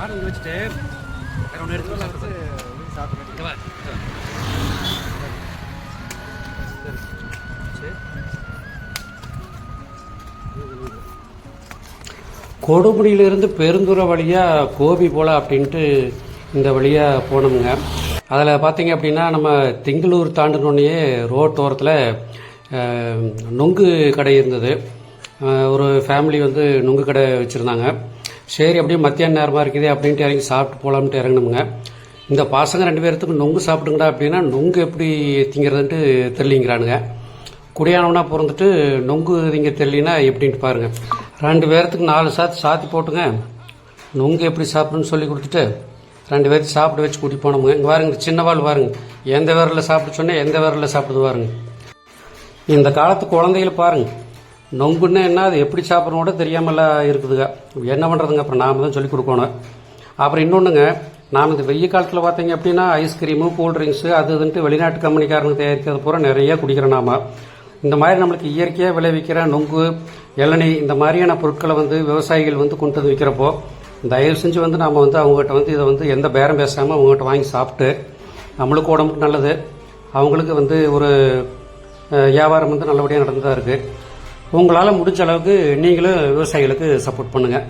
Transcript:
பாடம் இங்க வச்சுட்டு வேற ஒன்று எடுத்து கொடுமுடியிலிருந்து பெருந்துறை வழியாக கோபி போல அப்படின்ட்டு இந்த வழியாக போனோமுங்க. அதில் பார்த்தீங்க அப்படின்னா நம்ம திங்களூர் தாண்டினோடனே ரோட்டோரத்தில் நுங்கு கடை இருந்தது. ஒரு ஃபேமிலி வந்து நுங்கு கடை வச்சுருந்தாங்க. சரி அப்படியே மத்தியான நேரமாக இருக்குது அப்படின்ட்டு இறங்கி சாப்பிட்டு போகலாம்ட்டு இறங்கணுமுங்க இந்த பசங்க ரெண்டு பேர்த்துக்கு நொங்கு சாப்பிடுங்கடா அப்படின்னா நொங்கு எப்படி திங்கிறதுன்ட்டு தெரியலிங்கிறானுங்க. குடியானவனா பிறந்துட்டு நொங்கு திங்க தெரியலனா எப்படின்ட்டு பாருங்க. ரெண்டு பேர்த்துக்கு நாலு சாத்து சாத்தி போட்டுங்க. நொங்கு எப்படி சாப்பிடுன்னு சொல்லி கொடுத்துட்டு ரெண்டு பேர்த்து சாப்பிட வச்சு கூட்டி போனோமுங்க. இங்கே பாருங்க சின்னவாள் பாருங்க. எந்த விரலில் சாப்பிட சொன்னால் எந்த விரலில் சாப்பிடுது பாருங்க. இந்த காலத்து குழந்தைகளை பாருங்கள் நொங்குன்னா என்ன அது எப்படி சாப்பிட்றோம் கூட தெரியாமல் இருக்குதுங்க. என்ன பண்ணுறதுங்க அப்புறம் நாம் தான் சொல்லி கொடுக்கணும். அப்புறம் இன்னொன்றுங்க நாம் இந்த வெய்ய காலத்தில் பார்த்தீங்க அப்படின்னா ஐஸ்கிரீமு கூல்ட்ரிங்க்ஸு அது இதுன்ட்டு வெளிநாட்டு கம்பெனிக்காரங்க தயாரிக்கிறது பூரா நிறைய குடிக்கிறோம் நாம். இந்த மாதிரி நம்மளுக்கு இயற்கையாக விளைவிக்கிற நொங்கு இளநீ இந்த மாதிரியான பொருட்களை வந்து விவசாயிகள் வந்து கொண்டு வந்து விற்கிறப்போ தயவு செஞ்சு வந்து நாம் வந்து அவங்ககிட்ட வந்து இதை வந்து எந்த பேரம் பேசாமல் அவங்ககிட்ட வாங்கி சாப்பிட்டு நம்மளுக்கு உடம்புக்கு நல்லது. அவங்களுக்கு வந்து ஒரு வியாபாரம் வந்து நல்லபடியாக நடந்துதான் இருக்குது உங்களால் முடிஞ்ச அளவுக்கு நீங்களும் விவசாயிகளுக்கு சப்போர்ட் பண்ணுங்கள்